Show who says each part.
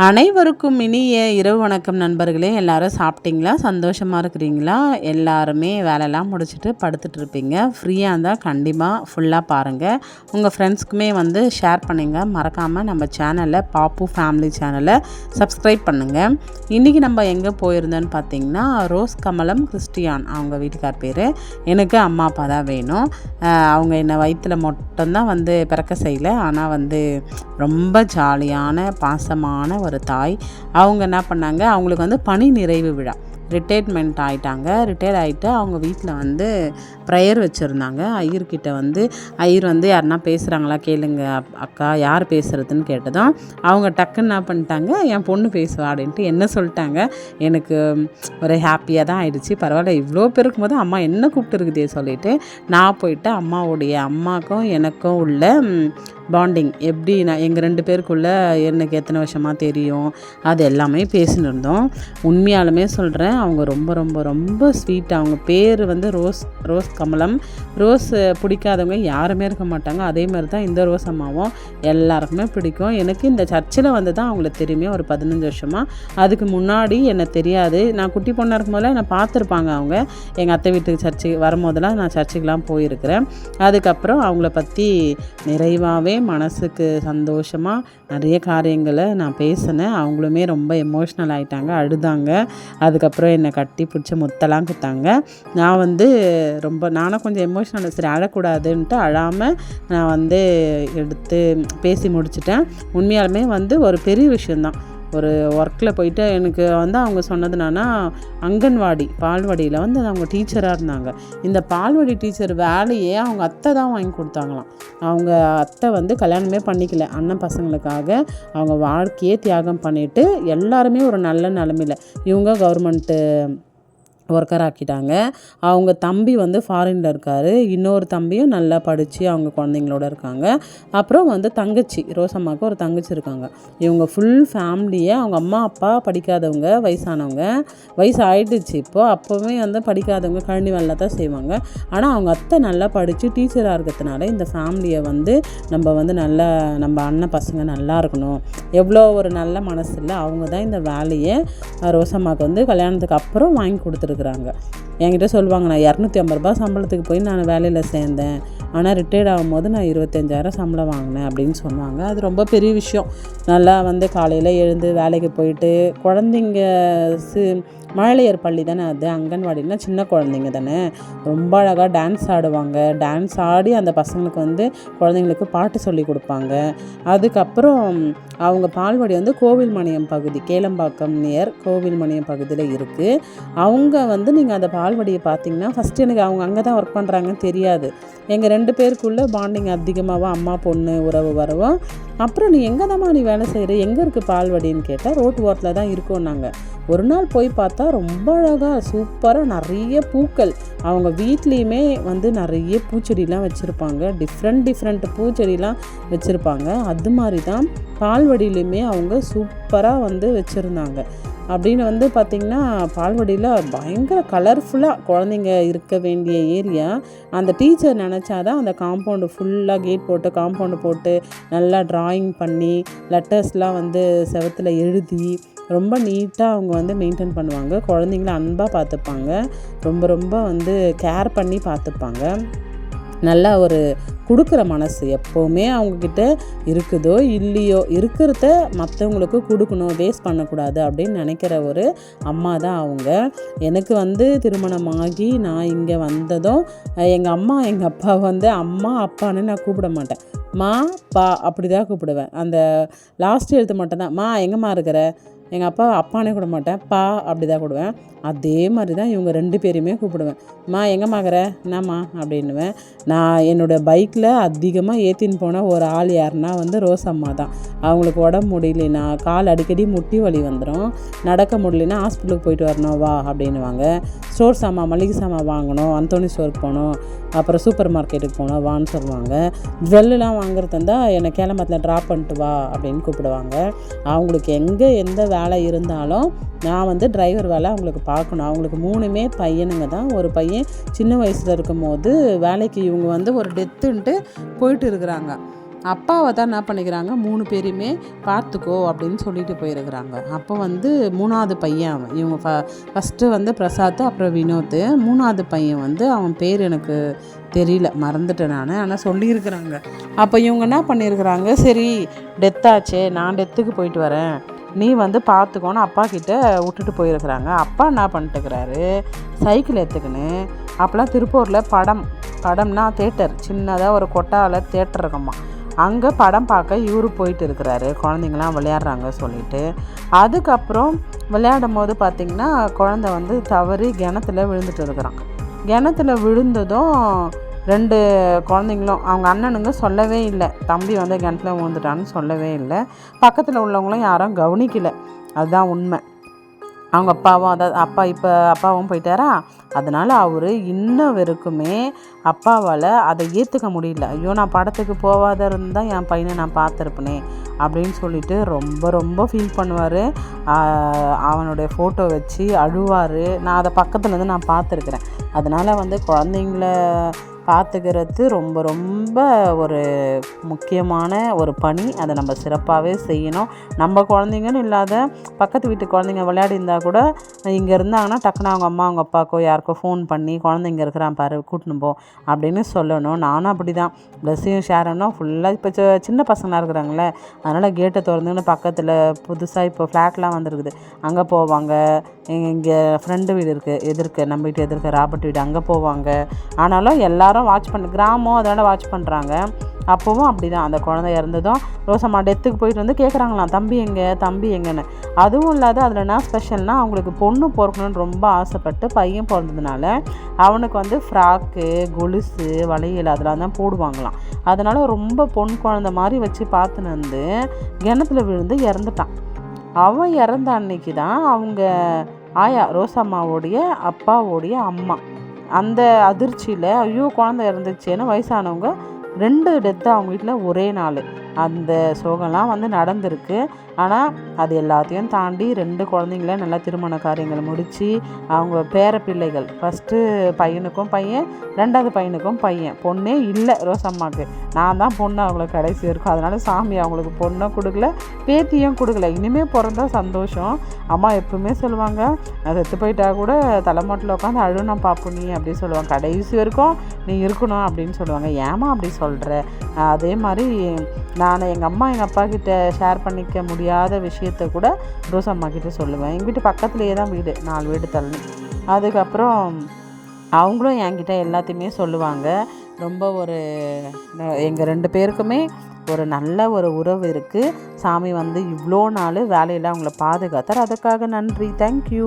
Speaker 1: அனைவருக்கும் இனிய இரவு வணக்கம் நண்பர்களே. எல்லாரும் சாப்பிட்டீங்களா? சந்தோஷமாக இருக்கிறீங்களா? எல்லாருமே வேலையெல்லாம் முடிச்சுட்டு படுத்துட்டு இருப்பீங்க. ஃப்ரீயாக இருந்தால் கண்டிப்பாக ஃபுல்லாக பாருங்கள் உங்கள் ஃப்ரெண்ட்ஸ்க்குமே வந்து ஷேர் பண்ணுங்க. மறக்காமல் நம்ம சேனலை பாப்பு ஃபேமிலி சேனலை சப்ஸ்கிரைப் பண்ணுங்கள் இன்றைக்கி நம்ம எங்கே போயிருந்தோன்னு பார்த்தீங்கன்னா ரோஸ் கமலம் கிறிஸ்டியான் அவங்க வீட்டுக்கார் பேர். எனக்கு அம்மா அப்பா தான் வேணும். அவங்க என்னை வயிற்றில் மட்டும்தான் வந்து பிறக்க செய்யலை. ஆனால் வந்து ரொம்ப ஜாலியான பாசமான ஒரு தாய். அவங்க என்ன பண்ணாங்க? அவங்களுக்கு வந்து பணி நிறைவு விழா. ரிட்டையர்மெண்ட் ஆகிட்டாங்க ரிட்டையர் ஆகிட்டு அவங்க வீட்டில் வந்து ப்ரேயர் வச்சுருந்தாங்க. ஐயர்கிட்ட வந்து ஐயர் வந்து யாருன்னா பேசுகிறாங்களா கேளுங்க அப்- அக்கா யார் பேசுகிறதுன்னு கேட்டதும் அவங்க டக்குன்னு என்ன பண்ணிட்டாங்க என் பொண்ணு பேசுவா அப்படின்ட்டு என்ன சொல்லிட்டாங்க. எனக்கு ஒரு ஹாப்பியாக தான் ஆயிடுச்சு. பரவாயில்ல இவ்வளோ பேர் இருக்கும்போது அம்மா என்ன கூப்பிட்டுருக்குதே சொல்லிட்டு நான் போயிட்டு அம்மாவுடைய அம்மாக்கும் எனக்கும் உள்ள பாண்டிங். எப்படி நான் எங்கள் ரெண்டு பேருக்குள்ளே எனக்கு எத்தனை வருஷமாக தெரியும் அது எல்லாமே பேசின்னு இருந்தோம். உண்மையாலுமே சொல்கிறேன் அவங்க ரொம்ப ரொம்ப ரொம்ப ஸ்வீட் அவங்க பேர் வந்து ரோஸ் ரோஸ் கமலம். ரோஸ் பிடிக்காதவங்க யாருமே இருக்க மாட்டாங்க. அதே மாதிரி தான் இந்த ரோஸ் அம்மாவும் எல்லாருக்குமே பிடிக்கும். எனக்கு இந்த சர்ச்சில் வந்து தான் அவங்கள தெரியுமே ஒரு பதினஞ்சு வருஷமாக அதுக்கு முன்னாடி எனக்கு தெரியாது. நான் குட்டி பொண்ணாக இருக்கும்போதெல்லாம் என்னை பார்த்துருப்பாங்க அவங்க. எங்கள் அத்தை வீட்டுக்கு சர்ச்சுக்கு வரும்போதெல்லாம் நான் சர்ச்சுக்கெலாம் போயிருக்கிறேன். அதுக்கப்புறம் அவங்கள பற்றி நிறைவாகவே மனசுக்கு சந்தோஷமாக நிறைய காரியங்களை நான் பேசினேன். அவங்களுமே ரொம்ப எமோஷ்னல் ஆகிட்டாங்க அழுதாங்க. அதுக்கப்புறம் என்னை கட்டி பிடிச்சி முத்தெல்லாம் கொடுத்தாங்க நான் வந்து ரொம்ப நானும் கொஞ்சம் எமோஷனல் சரி அழக்கூடாதுன்ட்டு அழாமல் நான் வந்து எடுத்து பேசி முடிச்சிட்டேன். உண்மையாலுமே வந்து ஒரு பெரிய விஷயந்தான் ஒரு ஒர்க்கில் போயிட்டு எனக்கு வந்து அவங்க சொன்னது என்னன்னா அங்கன்வாடி பால்வாடியில் வந்து அவங்க டீச்சராக இருந்தாங்க. இந்த பால்வாடி டீச்சர் வேலையே அவங்க அத்தை தான் வாங்கி கொடுத்தாங்களாம். அவங்க அத்தை வந்து கல்யாணமே பண்ணிக்கல. அண்ணன் பசங்களுக்காக அவங்க வாழ்க்கையே தியாகம் பண்ணிவிட்டு எல்லாருமே ஒரு நல்ல நிலமையில. இவங்க கவர்மெண்ட்டு ஒர்க்கர் ஆக்கிட்டாங்க. அவங்க தம்பி வந்து ஃபாரினில் இருக்கார். இன்னொரு தம்பியும் நல்லா படித்து அவங்க குழந்தைங்களோட இருக்காங்க. அப்புறம் வந்து தங்கச்சி ரோசம்மாவுக்கு ஒரு தங்கச்சி இருக்காங்க. இவங்க ஃபுல் ஃபேமிலியே அவங்க அம்மா அப்பா படிக்காதவங்க வயசானவங்க. வயசு ஆயிடுச்சு இப்போது அப்போவே வந்து படிக்காதவங்க கழனி வேலை தான் செய்வாங்க. ஆனால் அவங்க அத்தை நல்லா படித்து டீச்சராக இருக்கிறதுனால இந்த ஃபேமிலியை வந்து நம்ம வந்து நல்லா நம்ம அண்ணன் பசங்க நல்லா இருக்கணும். எவ்வளோ ஒரு நல்ல மனசில் அவங்க தான் இந்த வேலையை ரோசம்மாவுக்கு வந்து கல்யாணத்துக்கு அப்புறம் வாங்கி கொடுத்துருக்குறாங்க என்கிட்ட சொல்லுவாங்க நான் இரநூத்தி ஐம்பது ரூபாய் சம்பளத்துக்கு போய் நான் வேலையில் சேர்ந்தேன். ஆனால் ரிட்டையர்ட் ஆகும்போது நான் இருபத்தஞ்சாயிரம் சம்பளம் வாங்கினேன் அப்படின்னு சொன்னாங்க. அது ரொம்ப பெரிய விஷயம். நல்லா வந்து காலையில் எழுந்து வேலைக்கு போயிட்டு குழந்தைங்க சி மழலையர் பள்ளி தானே அது? அங்கன்வாடினா சின்ன குழந்தைங்க தானே? ரொம்ப அழகாக டான்ஸ் ஆடுவாங்க. டான்ஸ் ஆடி அந்த பசங்களுக்கு வந்து குழந்தைங்களுக்கு பாட்டு சொல்லி கொடுப்பாங்க. அதுக்கப்புறம் அவங்க பால்வாடி வந்து கோவில்மணியம் பகுதி கேளம்பாக்கம் நியர் கோவில்மணியம் பகுதியில் இருக்குது அவங்க வந்து நீங்கள் அந்த பால்வாடியை பார்த்தீங்கன்னா ஃபஸ்ட்டு எனக்கு அவங்க அங்கே தான் ஒர்க் பண்ணுறாங்கன்னு தெரியாது. எங்கள் ரெண்டு பேருக்குள்ளே பாண்டிங் அதிகமாகவும் அம்மா பொண்ணு உறவு வரவும் அப்புறம் நீ எங்கே தாம்மா நீ வேலை செய்கிற எங்கே இருக்குது பால்வடின்னு கேட்டால் ரோட்டு ஓரத்தில் தான் இருக்கோம் நாங்கள் ஒரு நாள் போய் பார்த்தா ரொம்ப அழகாக சூப்பராக நிறைய பூக்கள். அவங்க வீட்லேயுமே வந்து நிறைய பூச்செடிலாம் வச்சுருப்பாங்க. டிஃப்ரெண்ட் டிஃப்ரெண்ட் பூச்செடிலாம் வச்சுருப்பாங்க. அது மாதிரி தான் பால்வடியிலையுமே அவங்க சூப்பராக வந்து வச்சுருந்தாங்க. அப்படின்னு வந்து பார்த்திங்கன்னா பால்வடியில் பயங்கர கலர்ஃபுல்லாக குழந்தைங்க இருக்க வேண்டிய ஏரியா அந்த டீச்சர் நினச்சாதான் அந்த காம்பவுண்டு ஃபுல்லாக கேட் போட்டு காம்பவுண்டு போட்டு நல்லா ட்ராயிங் பண்ணி லெட்டர்ஸ்லாம் வந்து செவத்தில் எழுதி ரொம்ப நீட்டாக அவங்க வந்து மெயின்டைன் பண்ணுவாங்க. குழந்தைங்கள அன்பாக பார்த்துப்பாங்க. ரொம்ப ரொம்ப வந்து கேர் பண்ணி பார்த்துப்பாங்க. நல்ல ஒரு கொடுக்குற மனசு எப்போவுமே அவங்கக்கிட்ட இருக்குதோ இல்லையோ இருக்கிறத மற்றவங்களுக்கு கொடுக்கணும் வேஸ்ட் பண்ணக்கூடாது அப்படின்னு நினைக்கிற ஒரு அம்மா தான் அவங்க. எனக்கு வந்து திருமணமாகி நான் இங்கே வந்ததும் எங்கள் அம்மா எங்கள் அப்பா வந்து அம்மா அப்பான்னு நான் கூப்பிட மாட்டேன். மா பா அப்படி தான் கூப்பிடுவேன். அந்த லாஸ்ட் எழுத்து மட்டும்தான் மா எங்கம்மா இருக்கிற? எங்கள் அப்பா அப்பானே கூட மாட்டேன். பா அப்படி தான் கூடுவேன் அதே மாதிரி தான் இவங்க ரெண்டு பேரையுமே கூப்பிடுவேன். மா எங்கம்மாக்கிற என்னம்மா? அப்படின்னுவேன். நான் என்னோடய பைக்கில் அதிகமாக ஏற்றின்னு போன ஒரு ஆள் யாருன்னா வந்து ரோஸ் அம்மா தான். அவங்களுக்கு உடம்பு முடியலனா கால் அடிக்கடி முட்டி வலி வந்துடும் நடக்க முடியலனா ஹாஸ்பிட்டலுக்கு போயிட்டு வரணும் வா அப்படின்னுவாங்க. ஸ்டோர் சாமான் மளிகை சாமான் வாங்கணும் அந்தோணி ஸ்டோருக்கு போகணும் அப்புறம் சூப்பர் மார்க்கெட்டுக்கு போகணும் வான்னு சொல்லுவாங்க. ஜுவல்லாம் வாங்குறது இருந்தால் என்னை கேளம்பத்தில் ட்ராப் பண்ணிட்டு வா அப்படின்னு கூப்பிடுவாங்க. அவங்களுக்கு எங்கே எந்த வேலை இருந்தாலும் நான் வந்து டிரைவர் வேலை அவங்களுக்கு பார்க்கணும். அவங்களுக்கு மூணுமே பையனுங்க தான். ஒரு பையன் சின்ன வயசில் இருக்கும்போது வேலைக்கு இவங்க வந்து ஒரு டெத்துன்ட்டு போயிட்டு இருக்கிறாங்க. அப்பாவை தான் என்ன பண்ணிக்கிறாங்க? மூணு பேரையுமே பார்த்துக்கோ அப்படின்னு சொல்லிட்டு போயிருக்கிறாங்க. அப்போ வந்து மூணாவது பையன் அவன். இவங்க ஃப ஃபஸ்ட்டு வந்து பிரசாத் அப்புறம் வினோத் மூணாவது பையன் வந்து அவன் பேர் எனக்கு தெரியல. மறந்துட்டேன் நான். ஆனால் சொல்லியிருக்கிறாங்க. அப்போ இவங்க என்ன பண்ணியிருக்கிறாங்க? சரி டெத்தாச்சே நான் டெத்துக்கு போயிட்டு வரேன். நீ வந்து பார்த்துக்கோன்னு அப்பா கிட்ட விட்டுட்டு போயிருக்கிறாங்க. அப்பா என்ன பண்ணிட்டுக்கிறாரு? சைக்கிள் எடுத்துக்கின்னு அப்போலாம் திருப்பூரில் படம் படம்னா தேட்டர் சின்னதாக ஒரு கொட்டாவில் தேட்டர் இருக்கம்மா. அங்கே படம் பார்க்க இவரு போயிட்டு இருக்கிறாரு. குழந்தைங்களாம் விளையாடுறாங்க சொல்லிட்டு. அதுக்கப்புறம் விளையாடும் போது பார்த்திங்கன்னா குழந்த வந்து தவறி கிணத்துல விழுந்துட்டு இருக்கிறான். கிணத்துல விழுந்ததும் ரெண்டு குழந்தைங்களும் அவங்க அண்ணனுங்க சொல்லவே இல்லை. தம்பி வந்து கிணத்துல விழுந்துட்டான்னு சொல்லவே இல்லை. பக்கத்தில் உள்ளவங்களும் யாரும் கவனிக்கலை. அதுதான் உண்மை. அவங்க அப்பாவும் அதாவது அப்பா இப்போ அப்பாவும் போயிட்டாரா? அதனால் அவர் இன்ன வரைக்குமே அப்பாவால் அதை ஏற்றுக்க முடியல. ஐயோ நான் படத்துக்கு போகாத இருந்தால் என் பையனை நான் பார்த்துருப்பனே அப்படின்னு சொல்லிட்டு ரொம்ப ரொம்ப ஃபீல் பண்ணுவார். அவனுடைய ஃபோட்டோ வச்சு அழுவார். நான் அதை பக்கத்துலேருந்து நான் பார்த்துருக்குறேன். அதனால் வந்து குழந்தைங்கள பார்த்துக்கிறது ரொம்ப ரொம்ப ஒரு முக்கியமான ஒரு பணி. அதை நம்ம சிறப்பாகவே செய்யணும். நம்ம குழந்தைங்கன்னு இல்லாத பக்கத்து வீட்டு குழந்தைங்க விளையாடி இருந்தால் கூட இங்கே இருந்தாங்கன்னா டக்குனு அவங்க அம்மா அவங்க அப்பாக்கோ யாருக்கோ ஃபோன் பண்ணி குழந்தைங்க இருக்கிறான் பாரு கூட்டின்னு போ அப்படின்னு சொல்லணும். நானும் அப்படி தான் ப்ளஸ்ஸையும் ஷேரனும் ஃபுல்லாக இப்போ சின்ன பசங்களாக இருக்கிறாங்களே அதனால் கேட்டை திறந்துன்னு பக்கத்தில் புதுசாக இப்போ ஃப்ளாட்லாம் வந்துருக்குது. அங்கே போவாங்க. இங்கே ஃப்ரெண்டு வீடு இருக்குது எதிர்க்க நம்ம வீட்டு எதிர்க்க ராபர்ட் வீடு அங்கே போவாங்க. ஆனாலும் எல்லாரும் வாட்ச் பண்ண கிராமம் அதனால் வாட்ச் பண்ணுறாங்க அப்போவும் அப்படி தான் அந்த குழந்தை இறந்ததும் ரோசம்மா டெத்துக்கு போயிட்டு வந்து கேட்குறாங்களாம் தம்பி எங்கே? தம்பி எங்கன்னு? அதுவும் இல்லாத அதில் என்ன ஸ்பெஷல்னால் அவங்களுக்கு பொண்ணு பிறக்கணுன்னு ரொம்ப ஆசைப்பட்டு பையன் பிறந்ததுனால அவனுக்கு வந்து ஃப்ராக்கு கொலுசு வளையல் அதெல்லாம் தான் போடுவாங்களாம். அதனால் ரொம்ப பொன் குழந்த மாதிரி வச்சு பார்த்துன்னு வந்து கிணத்துல விழுந்து இறந்துட்டான். அவன் இறந்த அன்னைக்கு தான் அவங்க ஆயா ரோசம்மாவோடைய அப்பாவோடைய அம்மா. அந்த அதிர்ச்சியில் ஐயோ குழந்தை இறந்துச்சேன்னு வயசானவங்க ரெண்டு டெத்து அவங்க வீட்டில் ஒரே நாள். அந்த சோகம்லாம் வந்து நடந்திருக்கு. ஆனால் அது எல்லாத்தையும் தாண்டி ரெண்டு குழந்தைங்கள நல்லா திருமண காரியங்கள் முடித்து அவங்க பேர பிள்ளைகள் ஃபஸ்ட்டு பையனுக்கும் பையன் ரெண்டாவது பையனுக்கும் பையன். பொண்ணே இல்லை ரோசம்மாவுக்கு. நான் தான் பொண்ணு அவங்களுக்கு கடைசி இருக்கும் அதனால் சாமி அவங்களுக்கு பொண்ணும் கொடுக்கல பேத்தியும் கொடுக்கல. இனிமேல் பிறந்தா சந்தோஷம். அம்மா எப்பவுமே சொல்லுவாங்க செத்து போயிட்டா கூட தலைமாட்டில் உட்காந்து அழுனா பாப்பு நீ அப்படின்னு சொல்லுவாங்க. கடைசி வரைக்கும் நீ இருக்கணும் அப்படின்னு சொல்லுவாங்க. ஏமா அப்படி சொல்கிற அதே மாதிரி நான் எங்கள் அம்மா எங்கள் அப்பா கிட்ட ஷேர் பண்ணிக்க முடியாத விஷயத்த கூட ரோஸ் அம்மா கிட்டே சொல்லுவேன். எங்கள் வீட்டு பக்கத்துலேயே தான் வீடு நாலு வீடு தள்ளி. அதுக்கப்புறம் அவங்களும் என்கிட்ட எல்லாத்தையுமே சொல்லுவாங்க. ரொம்ப ஒரு எங்கள் ரெண்டு பேருக்குமே ஒரு நல்ல ஒரு உறவு இருக்குது சாமி வந்து இவ்வளோ நாள் வேலையில் அவங்கள பாதுகாத்தார். அதுக்காக நன்றி. தேங்க்யூ